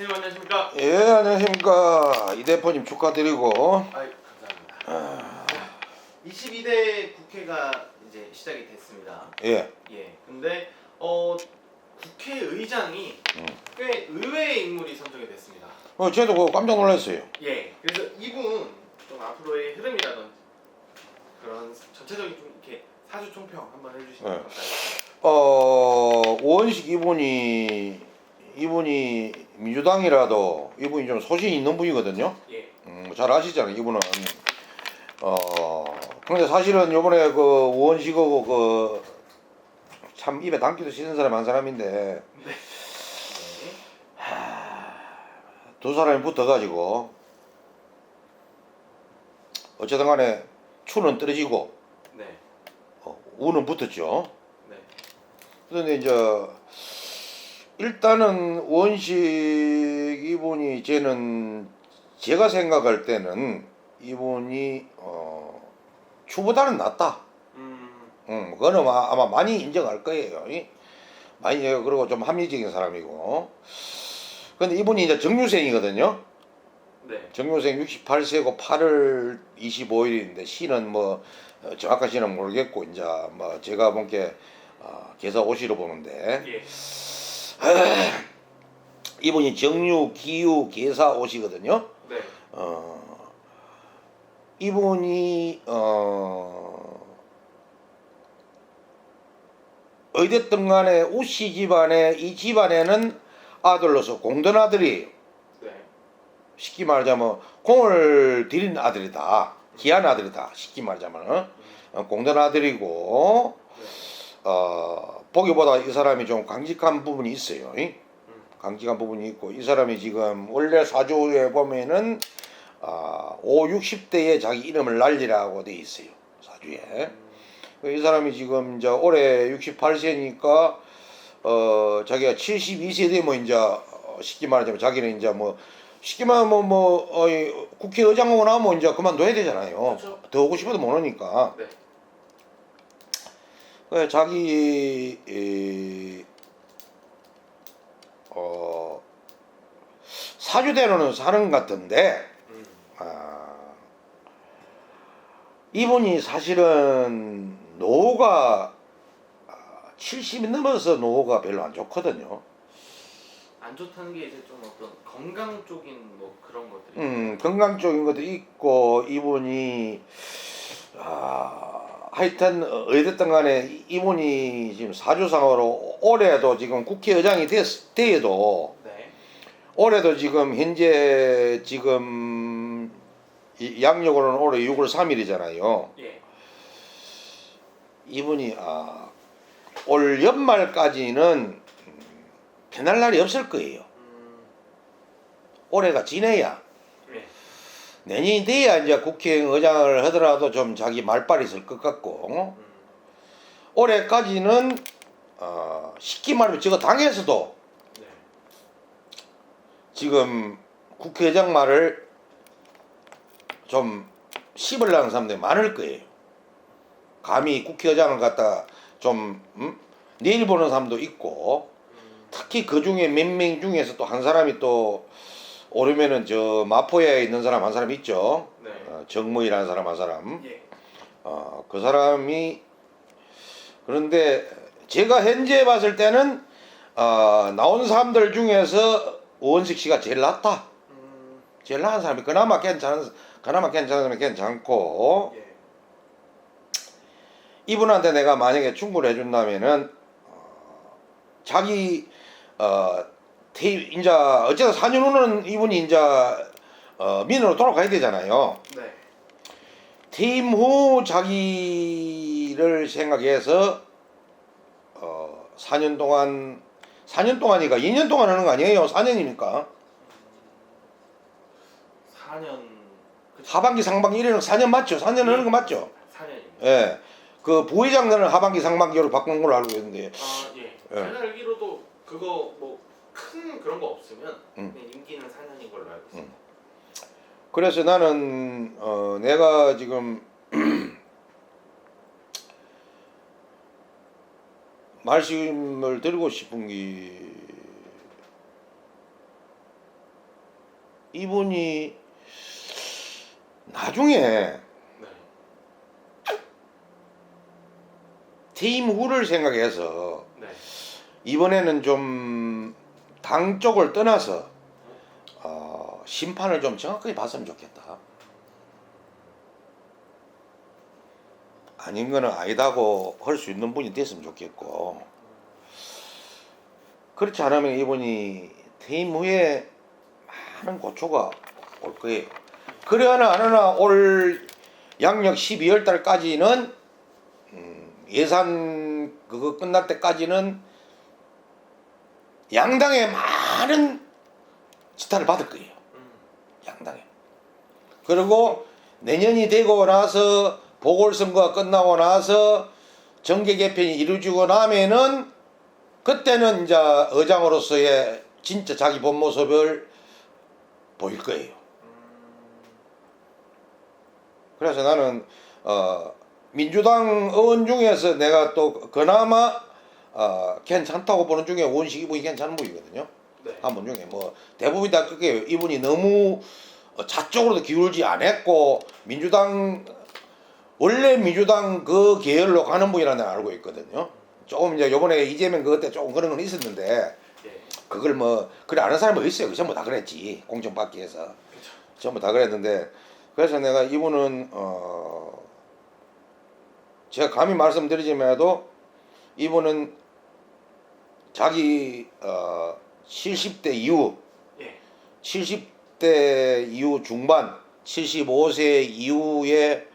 선생님 안녕하십니까? 예 안녕하십니까 이 대표님 축하드리고 아이 감사합니다. 22대 국회가 이제 시작이 됐습니다. 예 예. 근데 어 국회의장이 음. 꽤 의외의 인물이 선정이 됐습니다. 어, 저도 그거 깜짝 놀랐어요 예. 그래서 이분 좀 앞으로의 흐름이라든지 그런 전체적인 좀 이렇게 사주 총평 한번 해주시면 네. 감사하겠습니다. 어 원식 이분이 이분이 민주당이라도 이분이 좀 소신 있는 분이거든요 예. 음, 잘 아시잖아요 이분은 어 근데 사실은 요번에 그 원식하고 그 참 입에 담기도 싫은 사람 한 사람인데 네. 두 사람이 붙어가지고 어쨌든 간에 추는 떨어지고 네. 어, 우는 붙었죠. 네. 그런데 이제 일단은 원식 이분이 쟤는 제가 생각할 때는 이분이 어, 추보다는 낫다. 음. 음, 그거는 아마 아마 많이 인정할 거예요. 이? 많이 그리고 좀 합리적인 사람이고. 근데 이분이 이제 정유생이거든요. 네. 정유생 68세고 8월 25일인데 시는 뭐 어, 정확한 시는 모르겠고 이제 뭐 제가 본게 어, 계사 오시로 보는데 예. 이분이 정유 기유 계사 오시거든요. 네. 어 이분이 어 어디든 간에 우씨 집안에 이 집안에는 아들로서 공든 아들이에요. 네. 쉽게 말하자면 공을 들인 아들이다. 귀한 아들이다. 쉽게 말하자면 어, 공든 아들이고 어, 보기보다 이 사람이 좀 강직한 부분이 있어요. 이? 강직한 부분이 있고 이 사람이 지금 원래 사주에 보면은 아, 5, 60대에 자기 이름을 날리라고 돼 있어요. 사주에. 이 사람이 지금 이제 올해 68세니까 어 자기가 72세 되면 이제 어, 쉽게 말하자면 자기는 이제 뭐 쉽게 말하면 뭐, 뭐 어이 국회의장 오고 나면 이제 그만둬야 되잖아요. 그렇죠. 더 오고 싶어도 못 오니까. 네. 그 자기 이, 어 사주대로는 사는 것 같은데 음. 아, 이분이 사실은 노후가 70이 넘어서 노후가 별로 안 좋거든요. 안 좋다는 게 이제 좀 어떤 건강 쪽인 뭐 그런 것들이. 음, 건강적인 것도 있고 이분이 아, 하여튼 어쨌든 간에 이- 이분이 지금 사주상으로 올해도 지금 국회의장이 됐, 돼도 네. 올해도 지금 현재 지금 이 양력으로는 올해 6월 3일이잖아요. 예. 이분이 아, 올 연말까지는 음, 편할 날이 없을 거예요. 음. 올해가 지내야 예. 내년이 돼야 이제 국회의장을 하더라도 좀 자기 말빨이 있을 것 같고 음. 올해까지는 어, 쉽게 말하면 저거 당에서도 네. 지금 국회의장 말을 좀 씹으려는 사람들이 많을 거예요. 감히 국회의장을 갖다가 좀 음? 내일 보는 사람도 있고 음. 특히 그 중에 몇 명 중에서 또 한 사람이 또 오르면은 저 마포에 있는 사람 한 사람 있죠. 네. 어, 정무이라는 사람 한 사람. 예. 어, 그 사람이 그런데 제가 현재 봤을 때는 어, 나온 사람들 중에서 오원식 씨가 제일 낫다. 음. 제일 나은 사람이 그나마 괜찮은 그나마 괜찮은 사람이 괜찮고 예. 이분한테 내가 만약에 충고를 해준다면은 어, 자기 어 태, 이제 어쨌든 4년 후는 이분이 이제 어, 민으로 돌아가야 되잖아요. 네. 퇴임 후 자기를 생각해서 어 4년 동안 4년 동안이니까 2년 동안 하는 거 아니에요? 4년이니까 4년. 그쵸? 하반기 상반기 이래는 4년 맞죠? 4년 하는 거 맞죠? 4년입니다. 예. 그 부회장들은 하반기 상반기로 바꾸는 걸로 알고 있는데 아 예. 예. 제가 알기로도 그거 뭐 큰 그런 거 없으면 음. 그냥 임기는 4년인 걸로 알고 있습니다. 그래서 나는 어 내가 지금 말씀을 드리고 싶은 게 이분이 나중에 네. 퇴임 후를 생각해서 네. 이번에는 좀 당 쪽을 떠나서 어, 심판을 좀 정확하게 봤으면 좋겠다. 아닌 거는 아니다고 할 수 있는 분이 됐으면 좋겠고 그렇지 않으면 이분이 퇴임 후에 많은 고초가 올 거예요. 그래 하나 안 하나 올 양력 12월 달까지는 음, 예산 그거 끝날 때까지는 양당의 많은 지탄을 받을 거예요. 음. 양당에. 그리고 내년이 되고 나서 보궐선거가 끝나고 나서 정계 개편이 이루어지고 나면은 그때는 이제 의장으로서의 진짜 자기 본 모습을 보일 거예요. 음. 그래서 나는 어 민주당 의원 중에서 내가 또 그나마 어 괜찮다고 보는 중에 원식 이분이 괜찮은 분이거든요. 네. 한분 중에 뭐 대부분 다 그게 이분이 너무 어, 자쪽으로도 기울지 않았고 민주당 원래 민주당 그 계열로 가는 분이라는 걸 알고 있거든요. 조금 이제 요번에 이재명 그것 때 조금 그런 건 있었는데 예. 그걸 뭐 그래 아는 사람이 있어요. 그 전부 다 그랬지 공정받기 해서 그렇죠. 전부 다 그랬는데 그래서 내가 이분은 어 제가 감히 말씀드리지만도 이분은 자기 어 70대 이후 예. 70대 이후 중반 75세 이후에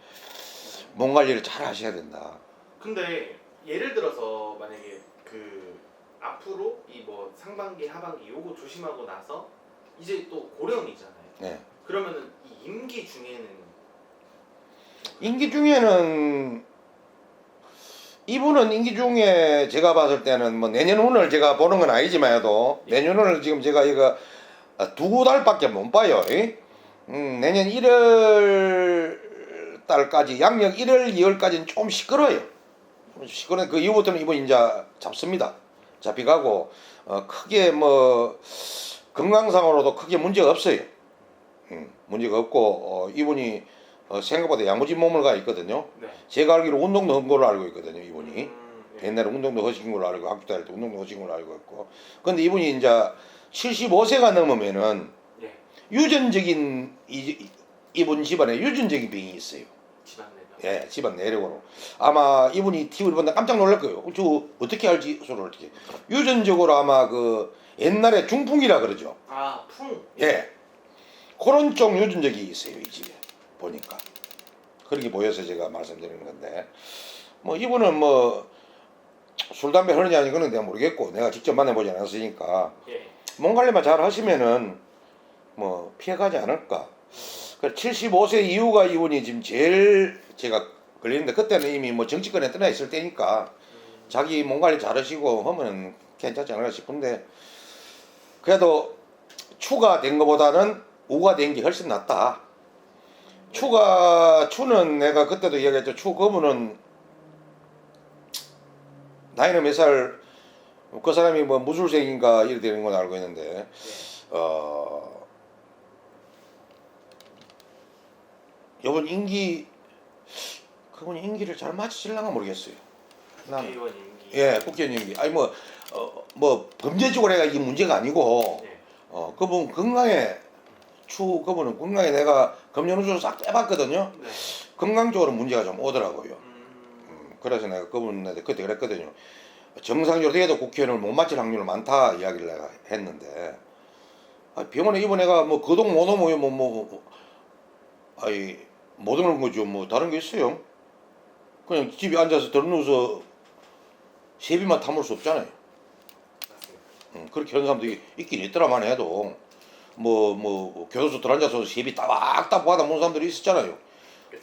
몸 관리를 잘 하셔야 된다. 근데 예를 들어서 만약에 그 앞으로 이 뭐 상반기 하반기 요거 조심하고 나서 이제 또 고령이잖아요. 네. 그러면은 이 임기 중에는 임기 중에는 이분은 임기 중에 제가 봤을 때는 뭐 내년 운을 제가 보는 건 아니지만도 내년 운을 지금 제가 이거 두 달밖에 못 봐요. 이? 음, 내년 1월 달까지 양력 1월 2월까지는 좀 시끄러워요. 시끄러 그 이후부터는 이분 이제 잡습니다. 잡혀가고 어, 크게 뭐 건강상으로도 크게 문제가 없어요. 음, 문제가 없고 어, 이분이 어, 생각보다 야무진 몸을 가 있거든요. 네. 제가 알기로 운동도 한 걸로 알고 있거든요. 이분이 음, 예. 옛날에 운동도 하신 걸로 알고 학교 다닐 때 운동도 하신 걸로 알고 있고. 근데 이분이 이제 75세가 넘으면은 예. 유전적인 이, 이분 집안에 유전적인 병이 있어요. 집안 내면. 예, 집안 내력으로. 아마 이분이 TV를 본다 깜짝 놀랄 거예요. 저 어떻게 알지? 소를 어떻게. 유전적으로 아마 그 옛날에 중풍이라 그러죠. 아 풍. 예. 그런 쪽 유전적이 있어요, 이 집에. 보니까. 그렇게 보여서 제가 말씀드리는 건데. 뭐 이분은 뭐 술, 담배 하느냐 아니 그는 내가 모르겠고 내가 직접 만나보지 않았으니까 예. 몸 관리만 잘 하시면은 뭐 피해가지 않을까. 그 75세 이후가 이분이 지금 제일 제가 걸리는데 그때는 이미 뭐 정치권에 떠나 있을 때니까 음, 자기 몸 관리 잘하시고 하면 괜찮지 않을까 싶은데 그래도 추가 된 것보다는 우가 된 게 훨씬 낫다. 추가 추는 내가 그때도 이야기했죠. 추 그분은 나이는 몇 살? 그 사람이 뭐 무술생인가 이래 되는 건 알고 있는데 예. 어 이번 임기 그분 임기를 잘 마치실랑가 모르겠어요. 국회의원 임기. 예, 국회의원 임기. 아니 뭐, 어, 뭐 범죄적으로 해가 이게 문제가 아니고 예. 어 그분 건강에 추 그분은 건강에 내가 금년우주를 싹 빼봤거든요. 네. 건강적으로 문제가 좀 오더라고요. 음, 음, 그래서 내가 그분한테 그때 그랬거든요. 정상적으로 돼도 국회의원을 못 마칠 확률이 많다 이야기를 내가 했는데 아, 병원에 입원 애가 뭐 거동 못 오면 뭐, 뭐 아이 못 오는 거죠. 뭐 다른 게 있어요. 그냥 집에 앉아서 들누워서 세비만 담을 수 없잖아요. 음, 그렇게 하는 사람도 있- 있긴 있더라만 해도 뭐 뭐 교도소 들어앉아서 세비 따박따박 받아 먹는 사람들이 있었잖아요.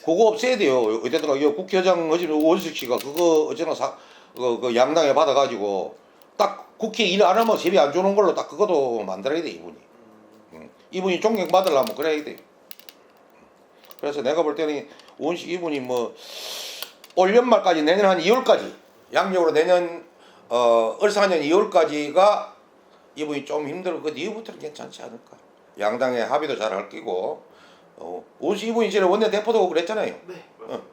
그거 없애야 돼요. 어쨌든 이 국회의장 어지는 원식 씨가 그거 어쨌든 사, 그, 그 양당에 받아가지고 딱 국회 일 안 하면 세비 안 주는 걸로 딱 그것도 만들어야 돼 이분이. 이분이 존경받으려면 그래야 돼. 그래서 내가 볼 때는 원식 이분이 뭐 올 연말까지 내년 한 2월까지 양력으로 내년 어 을사년 2월까지가 이분이 좀 힘들고 그 이후부터는 괜찮지 않을까. 양당의 합의도 잘 할 끼고 어, 이분이 전에 원내 대표도 그랬잖아요. 네 맞습니다.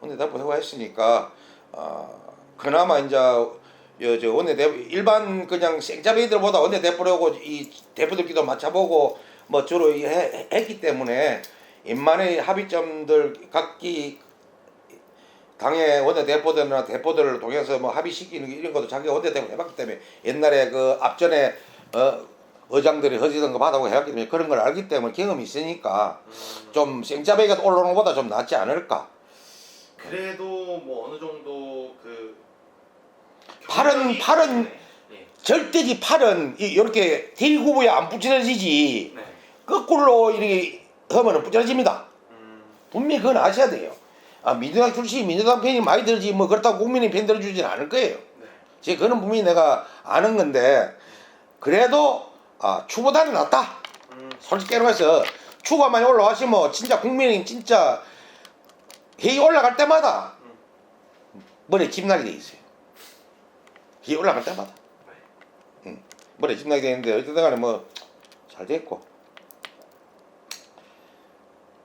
원내 대표 되고 했으니까 아 그나마 이제 여, 저 원내 대표 일반 그냥 생짜배들보다 원내 대표라고 이 대표들끼리도 맞춰보고 뭐 주로 이 해, 했기 때문에 인만의 합의점들 각기 당의 원내 대표들이나 대표들을 통해서 뭐 합의시키는 이런 것도 자기가 원내 대표 해봤기 때문에 옛날에 그 앞전에 어 의장들이 허지던 거 받아보고 해왔기 때문에 그런 걸 알기 때문에 경험이 있으니까 음, 좀 생짜배가 올라오는 것보다 좀 낫지 않을까. 그래도 뭐 어느 정도 그 팔은- 팔은- 있네. 예. 절대지 팔은 이- 이렇게 딜구부에 안 부처지지 네. 거꾸로 이렇게 하면은 부처집니다. 음, 분명히 그건 아셔야 돼요. 아 민주당 출신 민주당 편이 많이 들지 뭐 그렇다고 국민이 편 들어주진 않을 거예요. 네. 제 그는 분명히 내가 아는 건데 그래도 아 추보다는 낫다. 음, 솔직히 말해서 추가 많이 올라가시면 진짜 국민이 진짜 회의 올라갈 때마다 머리에 집 나게 돼 있어요. 회의 올라갈 때마다. 응. 머리에 집 나게 되는데 어쨌든 간에 뭐 잘 됐고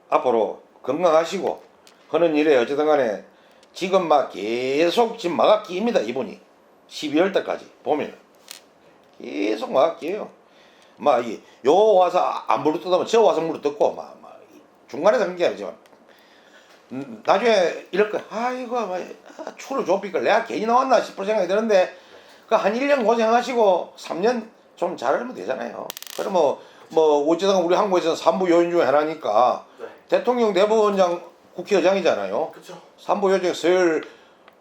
앞으로 건강하시고 하는 일에 어쨌든 간에 지금 막 계속 지금 마감기입니다 이분이 12월 때까지 보면 계속 마감기예요 막요 와서 안 물어 뜯으면 저 와서 물어 뜯고 막, 막 중간에 게 아니지만. 음, 나중에 이럴 거 아이고 막, 아, 추를 좁히걸. 내가 괜히 나왔나 싶을 생각이 드는데 그 한 1년 고생하시고 3년 좀 잘하면 되잖아요. 그럼 뭐, 뭐 어쨌든 우리 한국에서는 삼부 요인 중에 하나니까 네. 대통령 대법원장 국회의장이잖아요. 그쵸. 삼부 요정 서열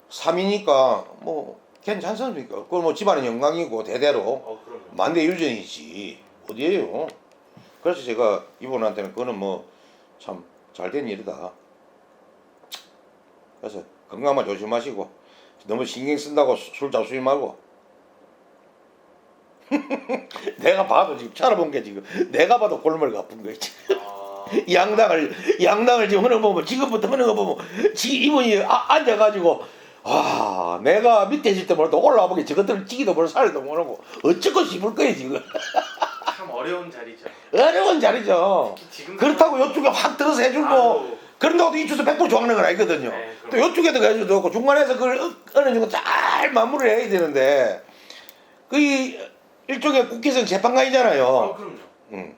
3위니까 뭐 괜찮지 않습니까? 그건 뭐 집안의 영광이고 대대로 어. 만대 유전이지 어디에요? 그래서 제가 이분한테는 그거는 뭐 참 잘된 일이다. 그래서 건강만 조심하시고 너무 신경 쓴다고 수- 술 잡수지 말고. 내가 봐도 지금 찾아본 게 지금 내가 봐도 골머리가 아픈 거 있지 아, 양당을 양당을 지금 하는 거 보면 지금부터 하는 거 보면 지 이분이 아, 앉아가지고 와 내가 밑에 있을 때 몰라도 올라와 보기 저것들은 찌기도 모르고 살도 모르고 어쩌고 싶을 거예요 지금. 참 어려운 자리죠. 어려운 자리죠 지금 그렇다고 이쪽에 확 들어서 해주고 아유, 그런다고 이쪽에서 100% 좋아하는 건 아니거든요 네, 또. 이쪽에도 해줘도 없고 중간에서 그걸 어- 어느 정도 잘 마무리를 해야 되는데 그 이- 일종의 국회에서는 재판관이잖아요 어, 그럼요. 음.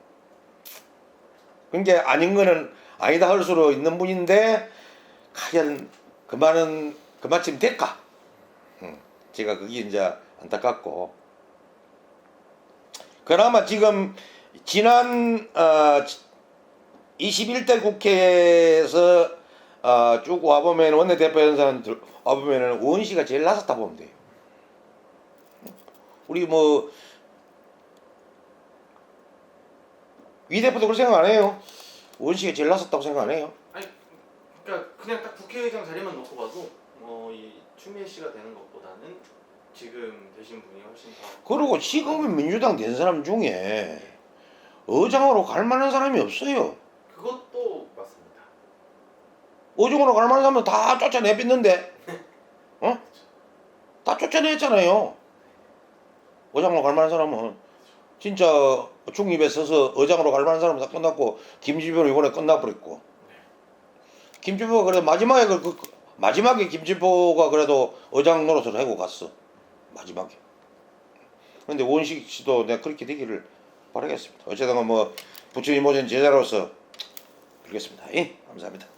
그게 아닌 거는 아니다 할 수로 있는 분인데 과연 그만은 그만큼 될까? 음. 제가 그게 이제 안타깝고 그나마 지금 지난 어, 21대 국회에서 어, 쭉 와보면 원내대표 연산 들- 와보면은 우원 씨가 제일 낮았다 보면 돼요. 우리 뭐 위 대표도 그렇게 생각 안 해요. 우원 씨가 제일 낮았다고 생각 안 해요. 아니 그러니까 그냥 딱 국회의장 자리만 놓고 봐도 뭐이 추미애 씨가 되는 것보다는 지금 되신 분이 훨씬 더 그리고 지금은 민주당 된 사람 중에 의장으로 갈 만한 사람이 없어요. 그것도 맞습니다. 의장으로 갈 만한 사람은 다 쫓아내뺐는데, 어? 다 쫓아냈잖아요. 의장으로 갈 만한 사람은 진짜 중립에 서서 의장으로 갈 만한 사람은 다 끝났고 김지표는 이번에 끝나버렸고 김지표가 그래도 마지막에 그, 그- 그- 마지막에 김지표가 그래도 의장 노릇을 하고 갔어 마지막에. 근데 원식 씨도 내가 그렇게 되기를 바라겠습니다. 어쨌든 뭐 부처님 모신 제자로서 빌겠습니다. 예, 감사합니다.